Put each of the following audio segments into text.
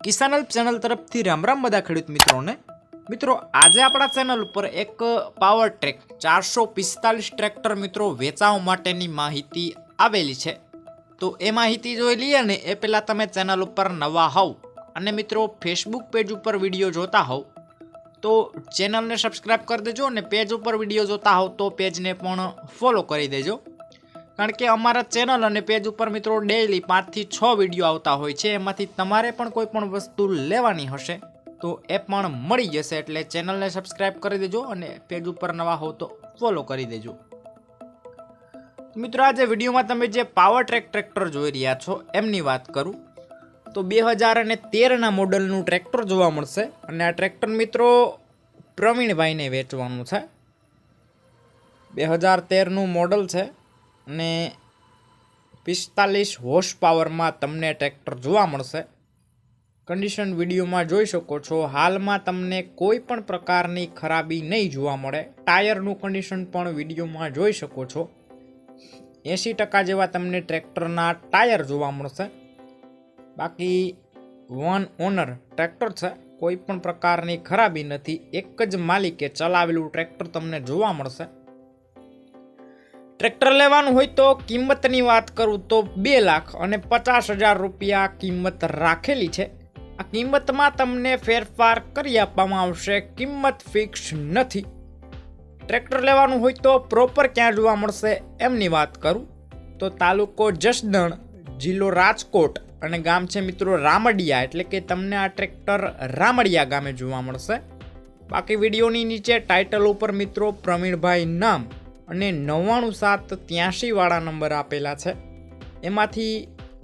કિસાન help channel તરફથી રામ રામ બધા ખેડૂત મિત્રોને. મિત્રો, આજે આપણા ચેનલ ઉપર એક પાવર ટ્રેક, ચારસો પિસ્તાલીસ ટ્રેક્ટર મિત્રો વેચાવા માટેની માહિતી આવેલી છે. તો એ માહિતી જોઈ લઈએ ને એ પહેલાં તમે ચેનલ ઉપર નવા હોવ અને મિત્રો ફેસબુક પેજ ઉપર વીડિયો જોતા હોવ, તો ચેનલને સબસ્ક્રાઈબ કરી દેજો અને પેજ ઉપર વીડિયો જોતા હોવ તો પેજને પણ ફોલો કરી દેજો. કારણ કે અમારા ચેનલ અને પેજ ઉપર મિત્રો ડેઈલી પાંચથી છ વીડિયો આવતા હોય છે, એમાંથી તમારે પણ કોઈ પણ વસ્તુ લેવાની હશે, તો એ પણ મળી જશે. એટલે ચેનલને સબસ્ક્રાઈબ કરી દેજો અને પેજ ઉપર નવા હો તો ફોલો કરી દેજો. મિત્રો આજે વિડીયોમાં તમે જે પાવર ટ્રેક ટ્રેક્ટર જોઈ રહ્યા છો, એમની વાત કરું. તો બે હજાર અને તેરના મોડલનું ટ્રેક્ટર જોવા મળશે અને આ ટ્રેક્ટર મિત્રો પ્રવીણભાઈને વેચવાનું છે. બે હજાર તેરનું મોડલ છે. અને પિસ્તાલીસ હોર્સ પાવરમાં તમને ટ્રેક્ટર જોવા મળશે. કન્ડિશન વિડીયોમાં જોઈ શકો છો. હાલમાં તમને કોઈ પણ પ્રકારની ખરાબી નહીં જોવા મળે. ટાયરનું કન્ડિશન પણ વિડીયોમાં જોઈ શકો છો. એંસી ટકા જેવા તમને ટ્રેક્ટરના ટાયર જોવા મળશે. બાકી વન ઓનર ટ્રેક્ટર છે. કોઈ પણ પ્રકારની ખરાબી નથી. એક જ માલિકે ચલાવેલું ટ્રેક્ટર તમને જોવા મળશે. ટ્રેક્ટર લેવાનું હોય તો કિંમતની વાત કરું તો બે લાખ અને પચાસ હજાર રૂપિયા કિંમત રાખેલી છે. આ કિંમતમાં તમને ફેરફાર કરી આપવામાં આવશે, કિંમત ફિક્સ નથી. ટ્રેક્ટર લેવાનું હોય તો પ્રોપર ક્યાં જોવા મળશે એમની વાત કરું. તો તાલુકો જસદણ, જિલ્લો રાજકોટ અને ગામ છે મિત્રો રામડિયા, એટલે કે તમને આ ટ્રેક્ટર રામડિયા ગામે જોવા મળશે. બાકી વિડીયોની નીચે ટાઇટલ ઉપર મિત્રો પ્રવીણભાઈ નામ અને નવ્વાણું સાત ત્યાંશીવાળા નંબર આપેલા છે. એમાંથી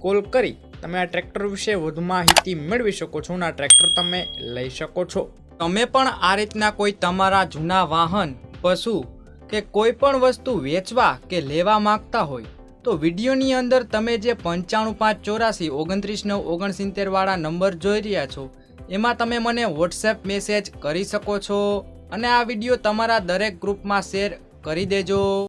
કોલ કરી તમે આ ટ્રેક્ટર વિશે વધુ માહિતી મેળવી શકો છો અને આ ટ્રેક્ટર તમે લઈ શકો છો. તમે પણ આ રીતના કોઈ તમારા જૂના વાહન, પશુ કે કોઈ પણ વસ્તુ વેચવા કે લેવા માંગતા હોય, તો વિડીયોની અંદર તમે જે પંચાણું પાંચ ચોરાસી ઓગણત્રીસ નવ ઓગણસિત્તેરવાળા નંબર જોઈ રહ્યા છો, એમાં તમે મને વોટ્સએપ મેસેજ કરી શકો છો અને આ વીડિયો તમારા દરેક ગ્રુપમાં શેર કરી દેજો.